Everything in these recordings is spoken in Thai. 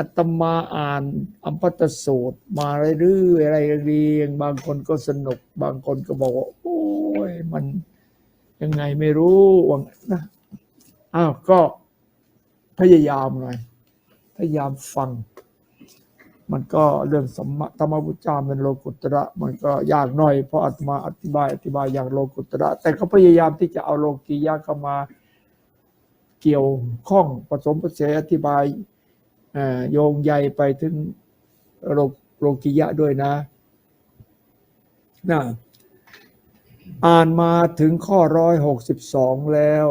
อัตมาอ่านอัมพัตสูตร มาเรื่อยๆอะไรเรียง บางคนก็สนุก บางคนก็บอกว่า โอ้ยมันยังไงไม่รู้ว่านะอ้าวก็พยายามหน่อยพยายามฟัง มันก็เรื่องสมมธรรมพุจ้าเป็นโลกุตระ มันก็ยากหน่อย เพราะอาตมาอธิบายอธิบายอย่างโลกุตระ แต่ก็พยายามที่จะเอาโลกียะเข้ามาเกี่ยวข้องผสมผสานอธิบาย โยงใยไปถึงโลกโลกียะด้วยนะนะอ่านมาถึงข้อร้อยหกสิบสองแล้ว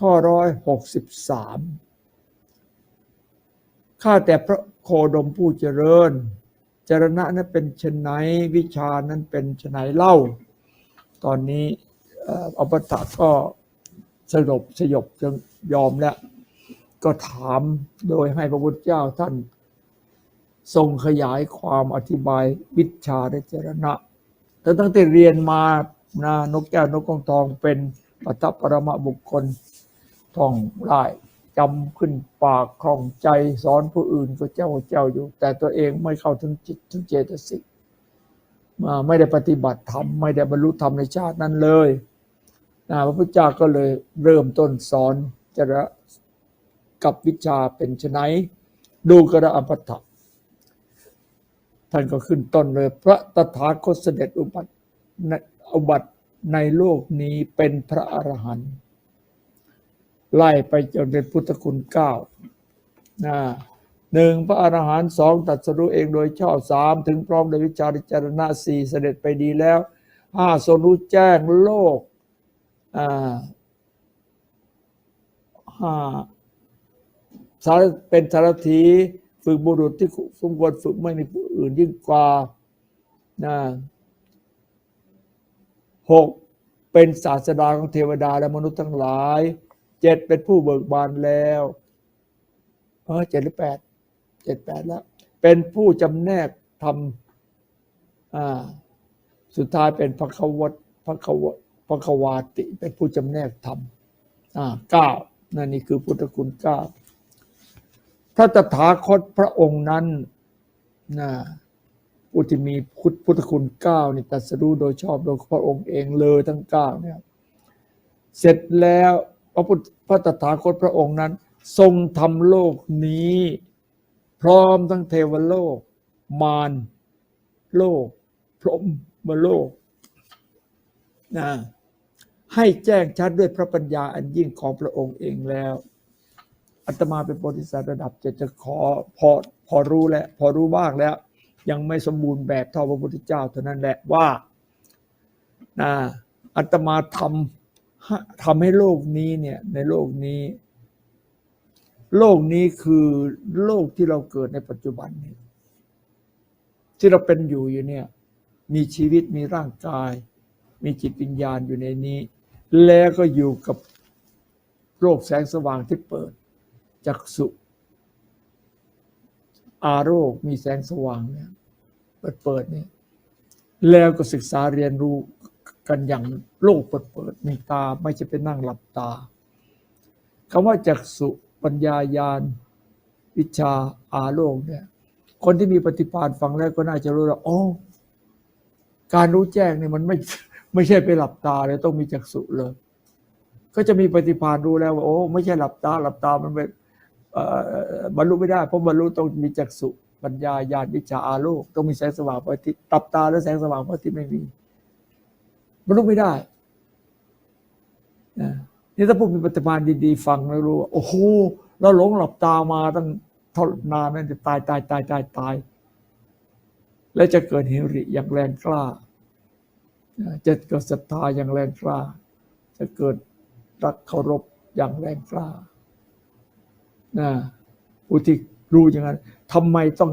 ข้อร้อยหกสิบสามข้าแต่พระโคดมผู้เจริญ จรณะนั้นเป็นชนไหนวิชานั้นเป็นชนไหนเล่า ตอนนี้อปตะก็สงบสยบจนยอมแล้ว ก็ถามโดยให้พระพุทธเจ้าท่านทรงขยายความอธิบายวิชาและจรณะ แต่ตั้งแต่เรียนมานะนกแก้วนกกองทองเป็นปัตตปรมบุคคลท่องได้จำขึ้นปากคล่องใจสอนผู้อื่นก็เจ้าเจ้าอยู่ แต่ตัวเองไม่เข้าถึงจิตถึงเจตสิกมาไม่ได้ปฏิบัติธรรมไม่ได้บรรลุธรรมในชาตินั้นเลยนะพระพุทธเจ้าก็เลยเริ่มต้นสอนจระ กับวิชาเป็นไฉนดูกระอัปปถะท่านก็ขึ้นต้นเลย พระตถาคตเสด็จอุบัติอุบัติในโลกนี้เป็นพระอรหันต์ไล่ไปจนเป็นพุทธคุณเก้านะหนึ่งพระอรหันต์สองตัดสรู้เองโดยชอบสามถึงพร้อมในวิชาริจารณะสี่เสด็จไปดีแล้วห้าทรงรู้แจ้งโลกห้า สารเป็นสารถีฝึกบุรุษที่สมควรฝึกไม่มีผู้อื่นยิ่งกว่านะหกเป็นศาสดาของเทวดาและมนุษย์ทั้งหลายเจ็ดเป็นผู้เบิกบานแล้วเออเจ็ดหรือแปดเจ็ดแปดแล้ว เป็นผู้จำแนกทำอ่าสุดท้ายเป็นพระควตพระควตพระควาติ เป็นผู้จำแนกธรรมอ่าเก้านั่นนี่คือพุทธคุณเก้า พระตถาคตพระองค์นั้นนะผู้ที่มีพุทธพุทธคุณเก้านี่ตรัสรู้โดยชอบโดยพระองค์เองเลยทั้งเก้าเนี่ยเสร็จแล้วพระพุทธพระตถาคตพระองค์นั้น ทรงทำโลกนี้ พร้อมทั้งเทวโลก มารโลก พรหมโลกนะให้แจ้งชัดด้วยพระปัญญาอันยิ่งของพระองค์เองแล้ว อาตมาเป็นโพธิสัตว์ระดับเจ็ดจะขอพอพอรู้แล้วพอรู้บ้างแล้ว ยังไม่สมบูรณ์แบบเท่าพระพุทธเจ้าเท่านั้นแหละว่านะอาตมาทำทำให้โลกนี้เนี่ยในโลกนี้ โลกนี้คือโลกที่เราเกิดในปัจจุบันนี้ที่เราเป็นอยู่อยู่เนี่ยมีชีวิตมีร่างกาย มีจิตวิญญาณอยู่ในนี้ แล้วก็อยู่กับโลกแสงสว่างที่เปิด จักสุอาโรคมีแสงสว่างเนี่ยเปิดเปิดเนี่ยแล้วก็ศึกษาเรียนรู้กันอย่างโลกเปิดเปิดมีตาไม่ใช่เป็นนั่งหลับตาคำว่าจักสุปัญญายานวิชาอาโลกเนี่ยคนที่มีปฏิภาณฟังแล้วก็น่าจะรู้ว่าอ๋อการรู้แจ้งเนี่ยมันไม่ไม่ใช่ไปหลับตาเลยต้องมีจักสุเลย ก็จะมีปฏิภาณรู้แล้วว่าโอ้ไม่ใช่หลับตาหลับตามันเป็น บรรลุไม่ได้ เพราะบรรลุต้องมีจักษุปัญญาญาณวิชาอาโลกต้องมีแสงสว่างพระอาทิตย์หลับตาแล้วแสงสว่างพระอาทิตย์ไม่มีบรรลุไม่ได้นี่ถ้าผู้มีปฏิภาณดีๆ ฟังแล้วรู้ว่าโอ้โหเราหลงหลับตามาตั้งท่านานนั่นจะตายตายตายตายตาย และจะเกิดหิริอย่างแรงกล้า จะเกิดศรัทธาอย่างแรงกล้า จะเกิดรักเคารพอย่างแรงกล้า นะผู้ที่รู้อย่างนั้นทำไมต้อง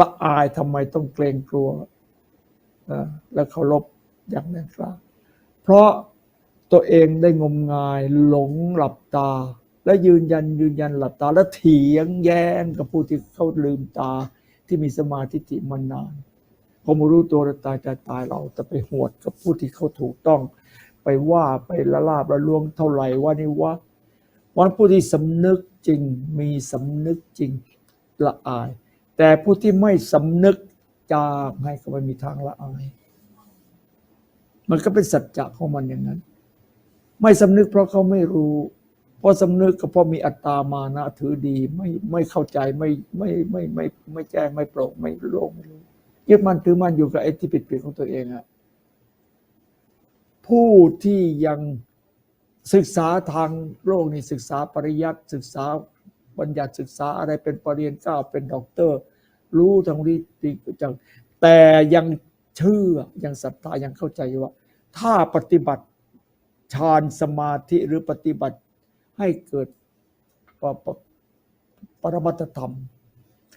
ละอายทำไมต้องเกรงกลัวนะและเคารพอย่างแรงกล้าเพราะตัวเองได้งมงายหลงหลับตา และยืนยันยืนยันหลับตา และเถียงแย้งกับผู้ที่เขาลืมตาที่มีสมาธิมานานพอมรู้ตัวตายตายตายเราจะไปหวดกับผู้ที่เขาถูกต้อง ไปว่าไปละลาบละลวงเท่าไหร่ว่านี่ว่าวันผู้ที่สำนึก จริง มีสำนึกจริงละอาย แต่ผู้ที่ไม่สำนึกจางให้ก็ไม่มีทางละอาย มันก็เป็นสัจจะของมันอย่างนั้น ไม่สำนึกเพราะเขาไม่รู้ เพราะสำนึกก็เพราะมีอัตตามานะถือดีไม่ไม่เข้าใจไม่ไม่ไม่ไม่ไม่แจ้งไม่โปร่งไม่โล่งไม่รู้ยึดมันถือมันอยู่กับไอ้ที่ผิดผิดๆของตัวเองอะผู้ที่ยัง ศึกษาทางโลกนี่ศึกษาปริยัติศึกษาบัญญัติศึกษาอะไรเป็นปรริญญาเก้าเป็นด็อกเตอร์ รู้ทางวิธีจังแต่ยังเชื่อยังศรัทธายังเข้าใจว่า ถ้าปฏิบัติฌานสมาธิหรือปฏิบัติให้เกิดปปปรมัตธรรม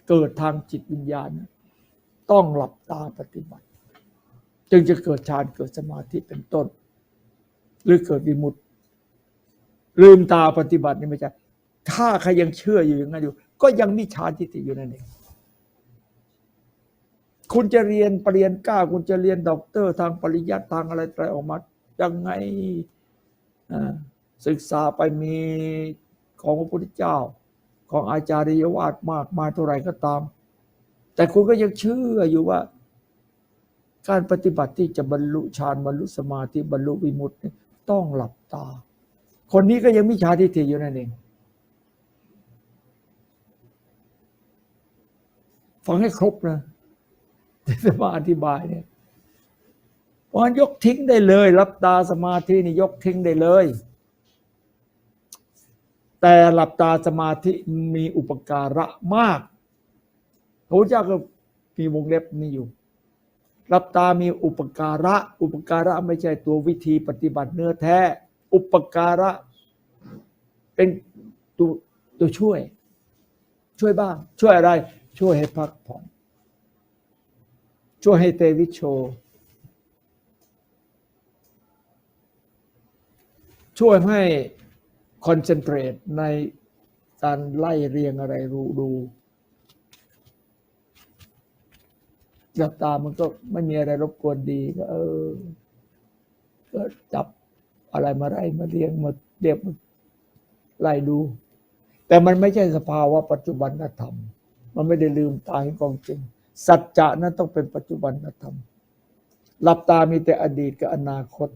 เกิดทางจิตวิญญาณ ต้องหลับตาปฏิบัติ จึงจะเกิดฌานเกิดสมาธิเป็นต้น หรือเกิดวิมุตติ ลืมตาปฏิบัตินี่ไม่ใช่ ถ้าใครยังเชื่ออยู่อย่างนั้นอยู่ ก็ยังมีฌานทิฏฐิอยู่นั่นเองคุณจะเรียนปรริญญาเก้าคุณจะเรียนด็อกเตอร์ทางปริยัติทางอะไรอะไรออกมายังไงอ่าศึกษาไปมีของพระพุทธเจ้า ของอาจารย์วาดมากมายเท่าไรก็ตาม แต่คุณก็ยังเชื่ออยู่ว่า การปฏิบัติที่จะบรรลุฌานบรรลุสมาธิบรรลุวิมุตตินี่ต้องหลับตา คนนี้ก็ยังมิจฉาทิฏฐิอยู่นั่นเอง ฟังให้ครบนะจะมาอธิบายเนี่ยเพราะฉะนั้นยกทิ้งได้เลย รับตาสมาธินี่ยกทิ้งได้เลย แต่หลับตาสมาธิมีอุปการะมากพระพุทธเจ้าก็มีวงเล็บนี้อยู่หลับตามีอุปการะ อุปการะไม่ใช่ตัววิธีปฏิบัติเนื้อแท้ อุปการะ เป็นตัวตัวช่วย ช่วยบ้าง ช่วยอะไร ช่วยให้พักผ่อน ช่วยให้เตวิโช ช่วยให้คอนเซนเทรตในการไล่เรียงอะไรรู้ดูหลับตามันก็ไม่มีอะไรรบกวนดีก็เออก็จับ อะไรมาไล่มาเรียงมาเรียบมาไล่ดู แต่มันไม่ใช่สภาวะปัจจุบันธรรม มันไม่ได้ลืมตาเห็นของจริง สัจจะนั้นต้องเป็นปัจจุบันธรรมหลับตามีแต่อดีตกับอนาคต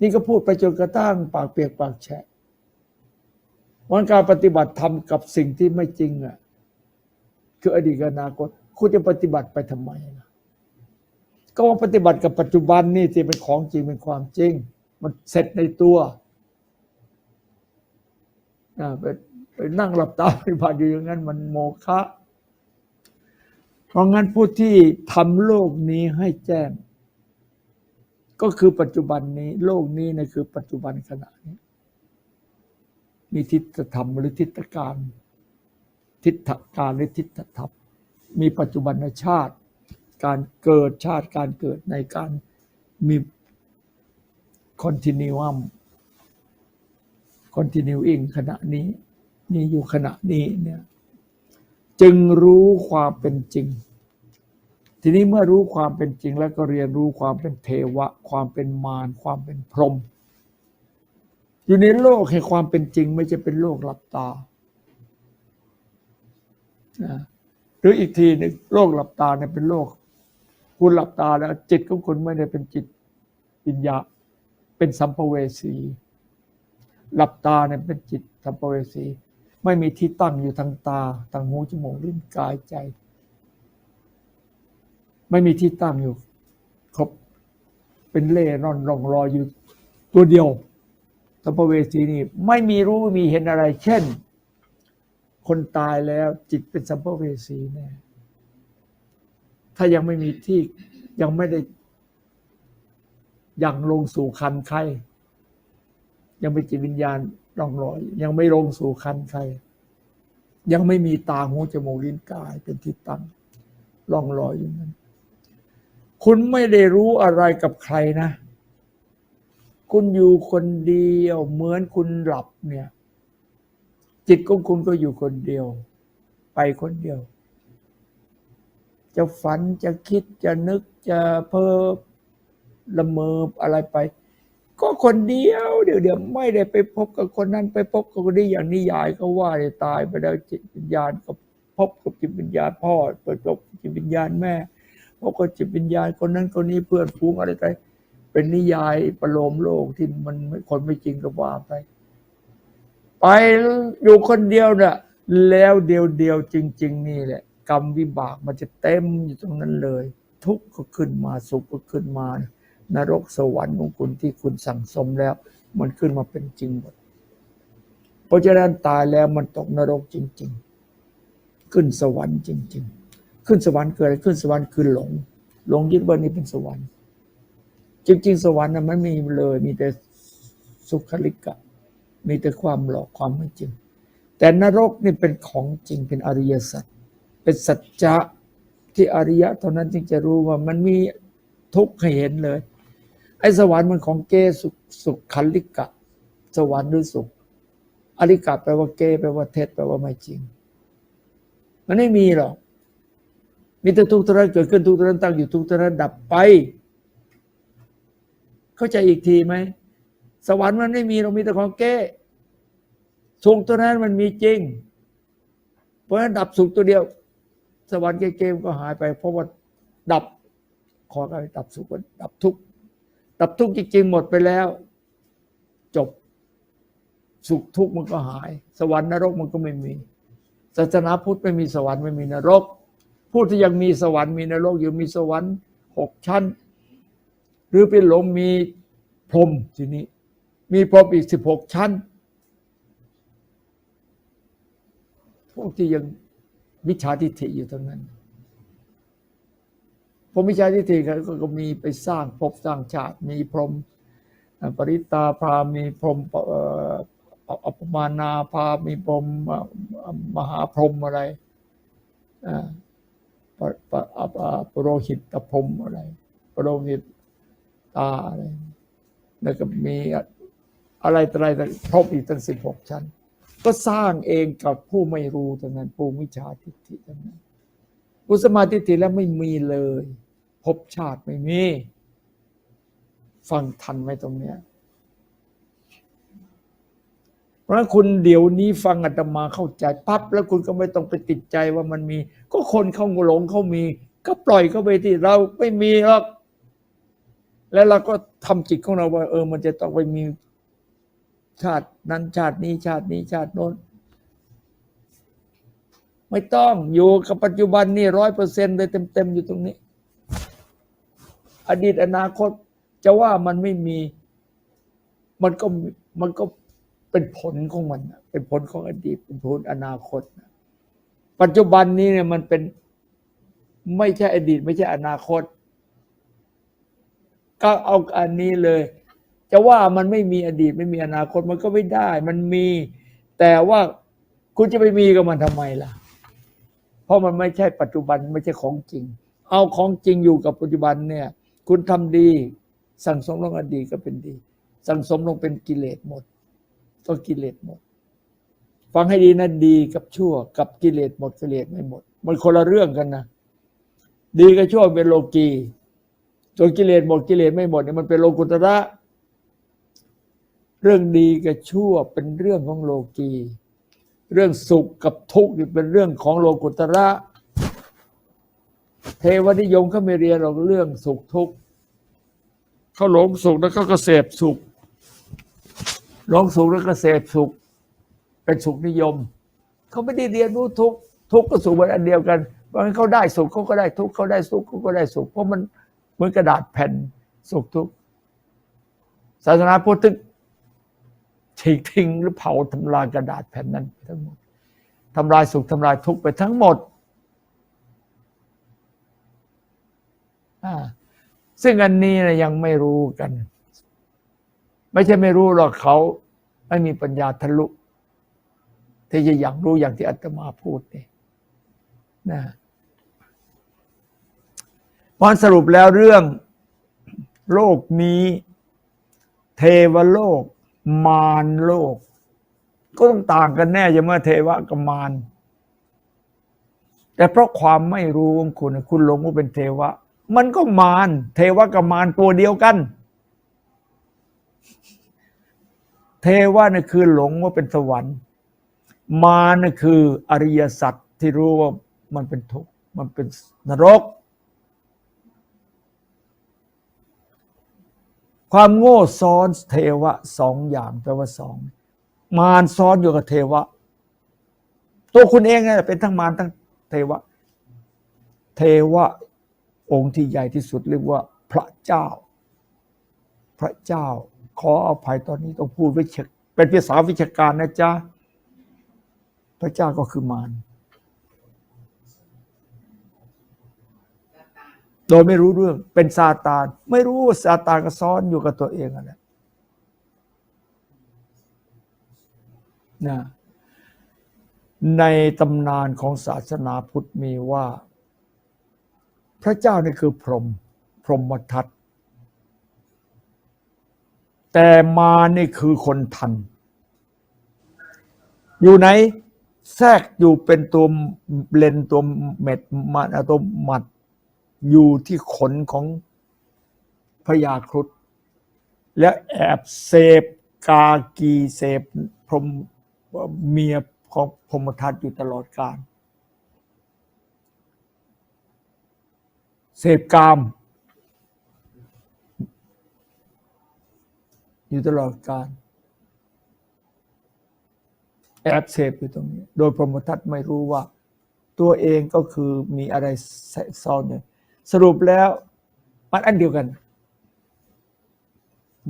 นี่ก็พูดไปจนกระทั่งปากเปียกปากแฉะวันการปฏิบัติธรรมกับสิ่งที่ไม่จริงอะคืออดีตกับอนาคต คุณจะปฏิบัติไปทำไมนะ ก็ว่าปฏิบัติกับปัจจุบันนี่ที่เป็นของจริงเป็นความจริง มันเสร็จในตัวไปไปนั่งหลับตาปฏิบัติอยู่อย่างนั้นมันโมฆะเพราะงั้นผู้ที่ทำโลกนี้ให้แจ้ง ก็คือปัจจุบันนี้ โลกนี้นะคือปัจจุบันขณะนี้มีทิฏฐธรรมหรือทิฏฐการ ทิฏฐการหรือทิฏฐธรรมมีปัจจุบันชาติ การเกิดชาติการเกิดในการมีคอนติเนียมคอนติเนียอิงขณะนี้มีอยู่ขณะนี้เนี่ยจึงรู้ความเป็นจริง ทีนี้เมื่อรู้ความเป็นจริงแล้วก็เรียนรู้ความเป็นเทวะ ความเป็นมารความเป็นพรหมอยู่ในโลกแห่งความเป็นจริง ไม่ใช่เป็นโลกหลับตาหรืออีกทีหนึงโลกหลับตาเนี่ยเป็นโลก คุณหลับตาแล้ว จิตของคุณไม่ได้เป็นจิตวิญญาเป็นสัมภเวสี หลับตาเนี่ยเป็นจิตสัมภเวสี ไม่มีที่ตั้งอยู่ทางตาทางหูจมูกลิ้นกายใจ ไม่มีที่ตั้งอยู่ ครบเป็นเล่ร่อนรองรอยอยู่ตัวเดียวสัมภเวสีนี่ไม่มีรู้ไม่มีเห็นอะไร เช่น คนตายแล้วจิตเป็นสัมภเวสีแน่ ถ้ายังไม่มีที่ยังไม่ได้ยังลงสู่คันใคร ยังเป็นจิตวิญญาณร่องรอย ยังไม่ลงสู่คันใคร ยังไม่มีตาหูจมูกลิ้นกายเป็นที่ตั้งร่องรอยอยู่นั้น คุณไม่ได้รู้อะไรกับใครนะ คุณอยู่คนเดียวเหมือนคุณหลับเนี่ย จิตของคุณก็อยู่คนเดียว ไปคนเดียว จะฝันจะคิดจะนึกจะเพ้อละเมออะไรไป ก็คนเดียวเดี๋ยวเดี๋ยวไม่ได้ไปพบกับคนนั้นไปพบกับคนนี้อย่างนิยายก็ว่าได้ตายไปแล้วจิตวิญญาณก็พบกับจิตวิญญาณพ่อเปิดพบจิตวิญญาณแม่พบกับจิตวิญญาณคนนั้นคนนี้เพื่อนฟูงอะไรไปเป็นนิยายประโลมโลกที่มันคนไม่จริงก็ว่าไป ไปอยู่คนเดียวน่ะแล้วเดียวเดียวจริง ๆ นี่แหละ กรรมวิบากมันจะเต็มอยู่ตรงนั้นเลย ทุกข์ก็ขึ้นมาสุขก็ขึ้นมา นรกสวรรค์ของคุณที่คุณสั่งสมแล้ว มันขึ้นมาเป็นจริงหมดเพราะฉะนั้นตายแล้วมันตกนรกจริง ๆ ขึ้นสวรรค์จริง ๆ ขึ้นสวรรค์เกิดอะไรขึ้นสวรรค์คือหลง หลงยึดว่านี่เป็นสวรรค์ จริง ๆ สวรรค์น่ะมันไม่มีเลย มีแต่สุขลิกะ มีแต่ความหลอกความไม่จริง แต่นรกนี่เป็นของจริงเป็นอริยสัจ เป็นสัจจะที่อริยะเท่านั้นจึงจะรู้ว่ามันมีทุกข์ให้เห็นเลย ไอ้สวรรค์มันของเกสุขสุขคันลิกะ สวรรค์หรือสุข อริกะแปลว่าเกแปลว่าเท็จแปลว่าไม่จริง มันไม่มีหรอก มีแต่ทุกข์เท่านั้นเกิดขึ้นทุกข์เท่านั้นตั้งอยู่ทุกข์เท่านั้นดับไป เข้าใจอีกทีไหมสวรรค์มันไม่มีเรามีแต่ของเก้สุขตัวนั้นมันมีจริง เพราะฉะนั้นดับสุขตัวเดียว สวรรค์เก้ๆก็หายไป เพราะว่าดับขอการดับสุขดับทุกข์ดับทุกข์จริงๆหมดไปแล้ว จบสุขทุกข์มันก็หาย สวรรค์นรกมันก็ไม่มีศาสนาพุทธไม่มีสวรรค์ไม่มีนรก ผู้ที่ยังมีสวรรค์มีนรกอยู่มีสวรรค์หกชั้น หรือเป็นหลงมีพรมทีนี้ มีพรมอีกสิบหกชั้น พวกที่ยัง มิจฉาทิฏฐิอยู่ตรงนั้นพวกมิจฉาทิฏฐิก็ก็มีไปสร้างภพสร้างชาติมีพรหมปริตาพรามีพรหมอัปมานาพามีพรหมมหาพรหมอะไรปะปะอะปะปโรหิตตพรมอะไรปโรหิตตาอะไรแล้วก็มีอะไรต่อะไรต่อพรบอีกตั้งสิบหกชั้น ก็สร้างเองกับผู้ไม่รู้ทั้งนั้นผู้มิจฉาทิฏฐิทั้งนั้นผู้สมาธิฏฐิแล้วไม่มีเลยภพชาติไม่มีฟังทันไหมตรงเนี้ยเพราะฉะนั้นคุณเดี๋ยวนี้ฟังอาตมาเข้าใจปั๊บแล้วคุณก็ไม่ต้องไปติดใจว่ามันมี ก็คนเขาหลงเขามี ก็ปล่อยเขาไปที่เราไม่มีหรอกแล้วเราก็ทำจิตของเราว่า เออ มันจะต้องไปมี ชาตินั้นชาตินี้ชาตินี้ชาติโน้น ไม่ต้องอยู่กับปัจจุบันนี่ร้อยเปอร์เซ็นต์เลยเต็มๆอยู่ตรงนี้ อดีตอนาคตจะว่ามันไม่มี มันก็มันก็เป็นผลของมัน เป็นผลของอดีต เป็นผลอนาคต ปัจจุบันนี้เนี่ยมันเป็นไม่ใช่อดีต ไม่ใช่อนาคต ก็เอาอันนี้เลย จะว่ามันไม่มีอดีตไม่มีอนาคตมันก็ไม่ได้ มันมี แต่ว่าคุณจะไปมีกับมันทำไมล่ะ เพราะมันไม่ใช่ปัจจุบันไม่ใช่ของจริง เอาของจริงอยู่กับปัจจุบันเนี่ย คุณทำดี สั่งสมลงอดีตก็เป็นดี สั่งสมลงเป็นกิเลสหมด ก็กิเลสหมด ฟังให้ดีนะดีกับชั่ว กับกิเลสหมดกิเลสไม่หมด มันคนละเรื่องกันนะดีกับชั่วเป็นโลกีส่วนกิเลสหมดกิเลสไม่หมดเนี่ยมันเป็นโลกุตระ เรื่องดีกับชั่วเป็นเรื่องของโลกี เรื่องสุขกับทุกข์นี่เป็นเรื่องของโลกุตระ เทวนิยมเขาไม่เรียนหรอกเรื่องสุขทุกข์เขาหลงสุขแล้วเขาก็เสพสุขหลงสุขแล้วก็เสพสุข เป็นสุขนิยมเขาไม่ได้เรียนรู้ทุกข์ทุกข์กับสุขเป็นอันเดียวกันเพราะฉะนั้นเขาได้สุขเขาก็ได้ทุกข์เขาได้สุขเขาก็ได้สุขเพราะมันเหมือนกระดาษแผ่นสุขทุกข์ศาสนาพุทธ ฉีกทิ้งหรือเผาทำลายกระดาษแผ่นนั้นไปทั้งหมดทำลายสุขทำลายทุกข์ไปทั้งหมดอซึ่งอันนี้นะยังไม่รู้กัน ไม่ใช่ไม่รู้หรอกเขาไม่มีปัญญาทะลุ ที่จะอยากรู้อย่างที่อาตมาพูดนี่นะพอสรุปแล้วเรื่องโลกนี้ เทวโลก มารโลก ก็ต้องต่างกันแน่ใช่ไหมเทวะกับมารแต่เพราะความไม่รู้ของคุณ คุณหลงว่าเป็นเทวะ มันก็มารเทวะกับมารตัวเดียวกัน เทวะนี่คือหลงว่าเป็นสวรรค์ มารนี่คืออริยสัจที่รู้ว่ามันเป็นทุกข์มันเป็นนรก ความโง่ซ้อนเทวะสองอย่างแปลว่าสองมารซ้อนอยู่กับเทวะ ตัวคุณเองเนี่ยเป็นทั้งมารทั้งเทวะ เทวะองค์ที่ใหญ่ที่สุดเรียกว่า พระเจ้า พระเจ้า ขออภัยตอนนี้ต้องพูดวิชเป็นภาษาวิชาการนะจ๊ะพระเจ้าก็คือมาร โดยไม่รู้เรื่องเป็นซาตาน ไม่รู้ว่าซาตานก็ซ้อนอยู่กับตัวเองอะไรนะในตำนานของศาสนาพุทธมีว่า พระเจ้านี่คือพรหมพรหมทัตแต่มานี่คือคนทัน อยู่ไหน แทรกอยู่เป็นตัวเลนตัวเม็ดมัตัวหมัด อยู่ที่ขนของพระยาครุฑและแอบเสพกากีเสพพรมเมียของพรมทัตอยู่ตลอดกาลเสพกาม อยู่ตลอดกาลแอบเสพอยู่ตรงนี้ โดยพรหมทัตไม่รู้ว่า ตัวเองก็คือมีอะไรแทรกซ้อนอยู่ สรุปแล้วมันอันเดียวกัน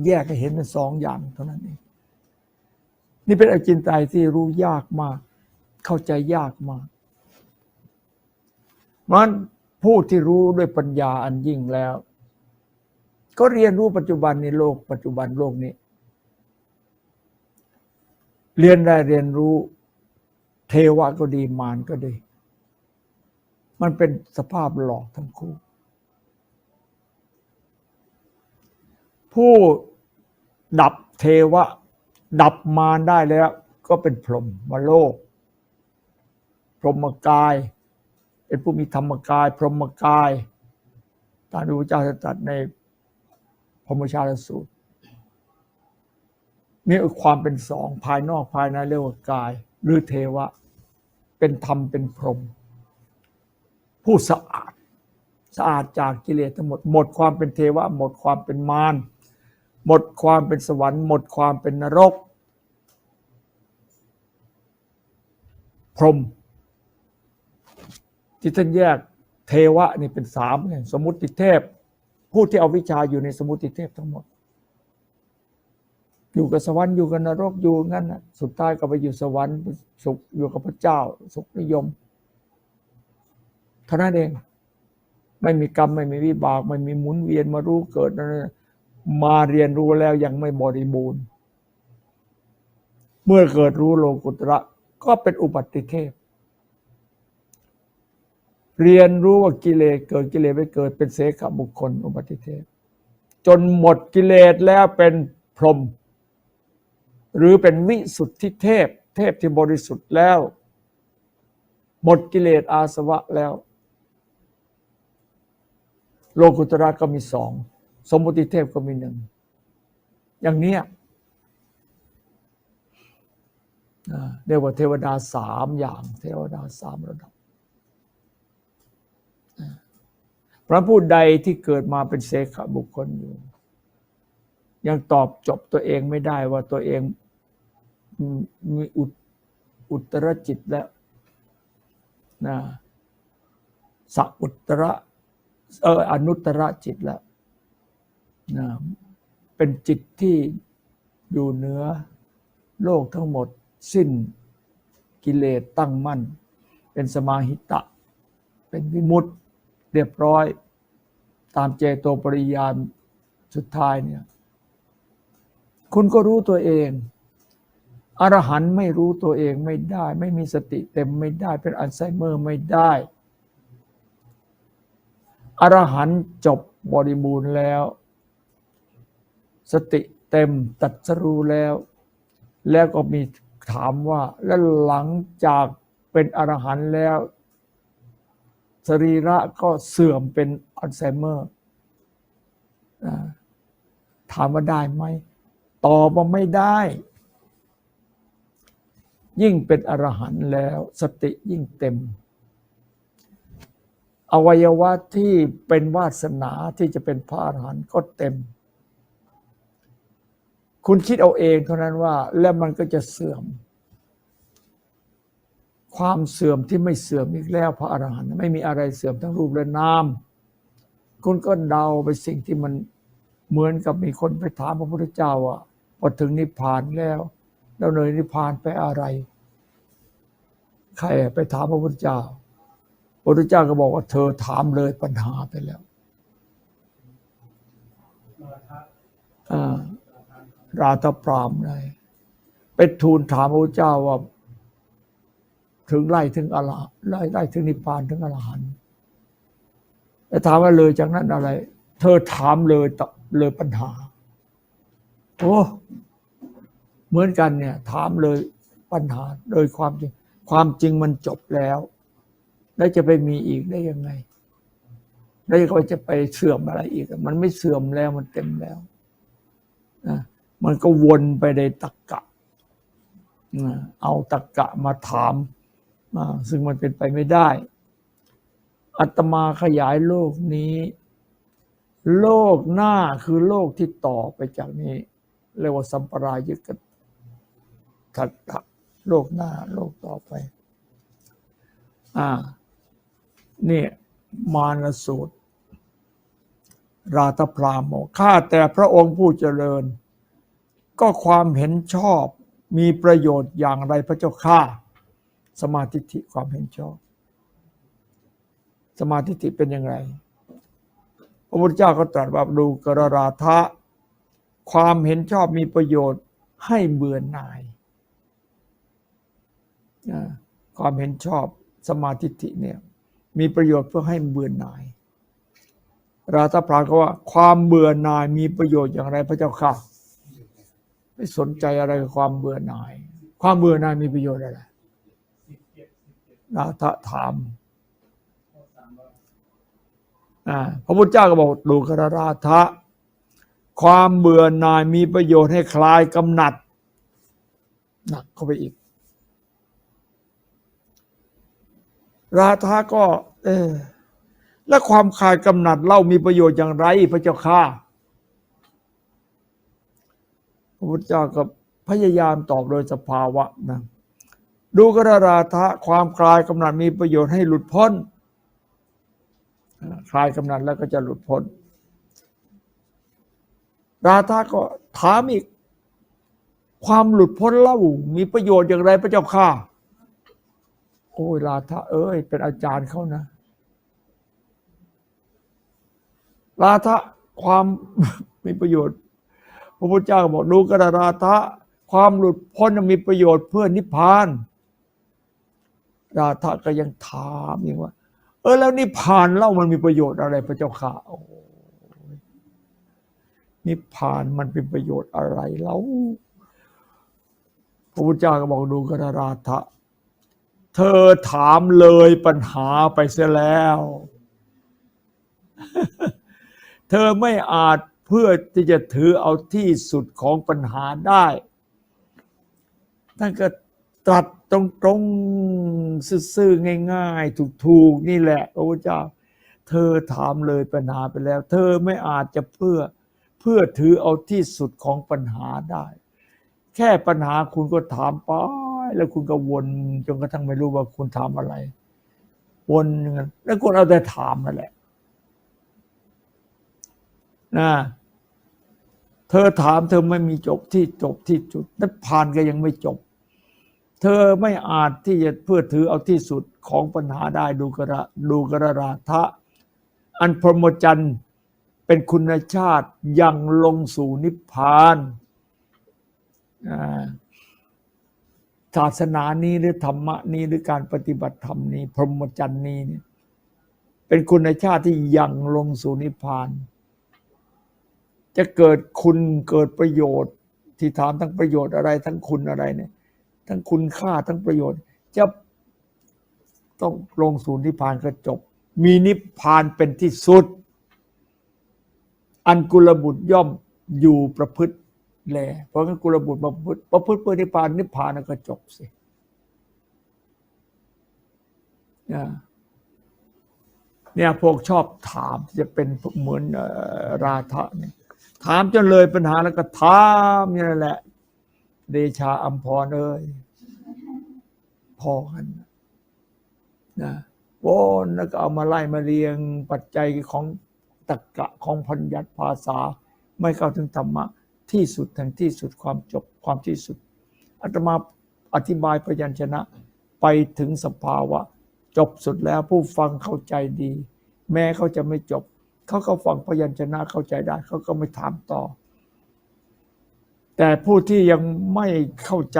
แยกให้เห็นเป็นสองอย่างเท่านั้นเองนี่เป็นอจินไตยที่รู้ยากมาก เข้าใจยากมากมันผู้ที่รู้ด้วยปัญญาอันยิ่งแล้ว ก็เรียนรู้ปัจจุบันในโลก ปัจจุบันโลกนี้ เรียนได้เรียนรู้เทวะก็ดีมารก็ดี มันเป็นสภาพหลอกทั้งคู่ ผู้ดับเทวะ ดับมารได้แล้ว ก็เป็นพรหมมาโลก พรหมกาย เป็นผู้มีธรรมกาย พรหมกายตามที่พระเจ้าตรัสในพรหมชาลสูตรนี่คือความเป็นสองภายนอกภายในเรียกว่ากาย หรือเทวะ เป็นธรรมเป็นพรหมผู้สะอาด สะอาดจากกิเลสทั้งหมด หมดความเป็นเทวะ หมดความเป็นมาร หมดความเป็นสวรรค์ หมดความเป็นนรก พรหมที่ท่านแยกเทวะนี่เป็นสามเนี่ยสมุติเทพ ผู้ที่เอาวิชาอยู่ในสมุติเทพทั้งหมด อยู่กับสวรรค์อยู่กับนรกอยู่งั้นนะสุดท้ายก็ไปอยู่สวรรค์สุขอยู่กับพระเจ้า สุขนิยมเท่านั้นเอง ไม่มีกรรม ไม่มีวิบาก ไม่มีหมุนเวียนมารู้เกิดนั่น มาเรียนรู้แล้วยังไม่บริบูรณ์ เมื่อเกิดรู้โลกุตระก็เป็นอุบัติเทพ เรียนรู้ว่ากิเลสเกิดกิเลสไม่เกิดเป็นเสขบุคคลอุบัติเทพ จนหมดกิเลสแล้วเป็นพรหมหรือเป็นวิสุทธิเทพ เทพที่บริสุทธิ์แล้ว หมดกิเลสอาสวะแล้ว โลกุตระก็มีสอง สมมุติเทพก็มีหนึ่ง อย่างเนี้ยเรียกว่าเทวดาสามอย่าง เทวดาสามระดับพระผู้ใดที่เกิดมาเป็นเสขบุคคลอยู่ ยังตอบจบตัวเองไม่ได้ว่าตัวเองมีอุตอุตรจิตแล้วนะสัอุตระเอออนุตระจิตแล้ว เป็นจิตที่อยู่เหนือโลกทั้งหมด สิ้นกิเลสตั้งมั่น เป็นสมาหิตะ เป็นวิมุตติเรียบร้อย ตามเจโตปริยานสุดท้ายเนี่ยคุณก็รู้ตัวเองอรหันต์ไม่รู้ตัวเองไม่ได้ ไม่มีสติเต็มไม่ได้ เป็นอัลไซเมอร์ไม่ได้อรหันต์จบบริบูรณ์แล้ว สติเต็มตัดสรู้แล้ว แล้วก็มีถามว่า แล้วหลังจากเป็นอรหันต์แล้ว สรีระก็เสื่อมเป็นอัลไซเมอร์ถามว่าได้ไหมตอบว่าไม่ได้ ยิ่งเป็นอรหันต์แล้ว สติยิ่งเต็ม อวัยวะที่เป็นวาสนาที่จะเป็นพระอรหันต์ก็เต็ม คุณคิดเอาเองเท่านั้นว่า แล้วมันก็จะเสื่อม ความเสื่อมที่ไม่เสื่อมอีกแล้วพระอรหันต์ไม่มีอะไรเสื่อมทั้งรูปและนามคุณก็เดาไปสิ่งที่มันเหมือนกับมีคนไปถามพระพุทธเจ้าว่าพอถึงนิพพานแล้วแล้วเลยนิพพานไปอะไร ใครไปถามพระพุทธเจ้าพระพุทธเจ้าก็บอกว่าเธอถามเลยปัญหาไปแล้วอ่า ราธปรามเลยไปทูลถามพระเจ้าว่า ถึงไล่ถึงอรหันต์ไล่ไล่ถึงนิพพานถึงอรหันต์แล้วถามว่าเลยจากนั้นอะไร เธอถามเลยตเลยปัญหา โอ้เหมือนกันเนี่ย ถามเลยปัญหาโดยความจริง ความจริงมันจบแล้ว แล้วจะไปมีอีกได้ยังไง แล้วก็จะไปเสื่อมอะไรอีก มันไม่เสื่อมแล้วมันเต็มแล้วนะ มันก็วนไปในตักกะ เอาตักกะมาถาม ซึ่งมันเป็นไปไม่ได้ อัตมาขยายโลกนี้ โลกหน้าคือโลกที่ต่อไปจากนี้ เรียกว่าสัมปรายุกทัตตะโลกหน้า โลกต่อไป อ่าเนี่ยมานสูตร ราตพรามบอกข้าแต่พระองค์ผู้เจริญ ก็ความเห็นชอบมีประโยชน์อย่างไรพระเจ้าข้าสมาธิิความเห็นชอบ สมาธิิเป็นอย่างไร พระพุทธเจ้าก็ตรัสว่าดูกรราทะ ความเห็นชอบมีประโยชน์ให้เบื่อหน่าย ความเห็นชอบสมาธิิเนี่ยมีประโยชน์เพื่อให้เบื่อหน่าย ราธพรามก็ว่า ความเบื่อหน่ายมีประโยชน์อย่างไรพระเจ้าค่ะ ไม่สนใจอะไรกับความเบื่อหน่าย ความเบื่อหน่ายมีประโยชน์อะไรราธถามอ่าพระพุทธเจ้าก็บอกดูกระราธะความเบื่อหน่ายมีประโยชน์ให้คลายกำหนัด หนักเข้าไปอีก ราธาก็ เออ และความคลายกำหนัดเล่ามีประโยชน์อย่างไร พระเจ้าข้า พระพุทธเจ้าก็พยายามตอบโดยสภาวะนะดูกระราธะความคลายกำหนัดมีประโยชน์ให้หลุดพ้น คลายกำหนัดแล้วก็จะหลุดพ้น ราธาก็ถามอีก ความหลุดพ้นเล่ามีประโยชน์อย่างไรพระเจ้าข้าโอ้ยราธาเอ้ย เป็นอาจารย์เขานะ ราธะความมีประโยชน์ พระพุทธเจ้าบอกดูกระราธะความหลุดพ้นมีประโยชน์เพื่อนิพพาน ราธะก็ยังถามอีกว่า เออแล้วนิพพานเล่ามันมีประโยชน์อะไรพระเจ้าค่ะโอ้นิพพานมันเป็นประโยชน์อะไรแล้วพระพุทธเจ้าก็บอกดูกระราธะเธอถามเลยปัญหาไปเสียแล้ว เธอไม่อาจ เพื่อที่จะถือเอาที่สุดของปัญหาได้ท่านก็ตรัสตรงๆซื่อๆง่าย ๆ ถูกๆ นี่แหละพระพุทธเจ้า เธอถามเลยปัญหาไปแล้ว เธอไม่อาจจะเพื่อเพื่อถือเอาที่สุดของปัญหาได้ แค่ปัญหาคุณก็ถามไปแล้วคุณก็วนจนกระทั่งไม่รู้ว่าคุณถามอะไร วนอย่างนั้นแล้วคุณเอาแต่ถามนั่นแหละ นะเธอถามเธอไม่มีจบที่จบที่จุดนั้นผ่านก็ยังไม่จบ เธอไม่อาจที่จะเพื่อถือเอาที่สุดของปัญหาได้ดูกระดูกระราทะ อันพรหมจรรย์เป็นคุณชาติยังลงสู่นิพพานศาสนานี้หรือธรรมะนี้หรือการปฏิบัติธรรมนี้ พรหมจรรย์นี้เป็นคุณชาติที่ยังลงสู่นิพพาน จะเกิดคุณเกิดประโยชน์ ที่ถามทั้งประโยชน์อะไร ทั้งคุณอะไรเนี่ย ทั้งคุณค่าทั้งประโยชน์ จะต้องลงสู่นิพพานก็จบ มีนิพพานเป็นที่สุด อันกุลบุตรย่อมอยู่ประพฤติแลเพราะงั้นกุลบุตรประพฤติประพฤติเพื่อนิพพานนิพพานก็จบสิเนี่ยพวกชอบถามจะเป็นเหมือนราธะเนี่ย ถามจนเลยปัญหาแล้วก็ถามอย่างนั้นแหละ เดชาอัมพรเอ้ยพอกันนะวนแล้วก็เอามาไล่มาเรียงปัจจัยของตรรกะของพัญญัตภาษา ไม่เข้าถึงธรรมะ ที่สุดทั้งที่สุดความจบความที่สุดอาตมาอธิบายพยัญชนะไปถึงสภาวะ จบสุดแล้วผู้ฟังเข้าใจดี แม้เขาจะไม่จบ เขาก็ฟังพยัญชนะเข้าใจได้ เขาก็ไม่ถามต่อ แต่ผู้ที่ยังไม่เข้าใจ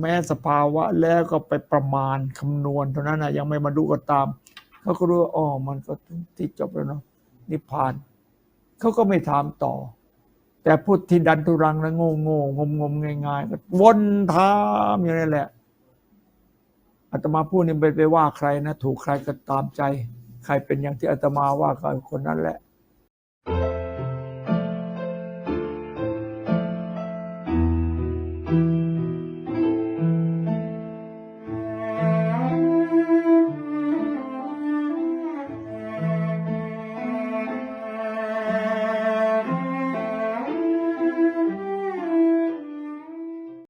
แม้สภาวะแล้วก็ไปประมาณคำนวณเท่านั้นนะยังไม่มาดูก็ตาม เขาก็รู้ว่าอ๋อมันก็ถึงที่จบแล้วเนาะนิพพาน เขาก็ไม่ถามต่อ แต่พูดที่ดันทุรังแล้วโง่โง่งมงมง่ายๆก็วนถามอย่างนี้แหละอาตมาพูดนี่ไปไปว่าใครนะ ถูกใครก็ตามใจ ใครเป็นอย่างที่อาตมาว่าก็คนนั้นแหละ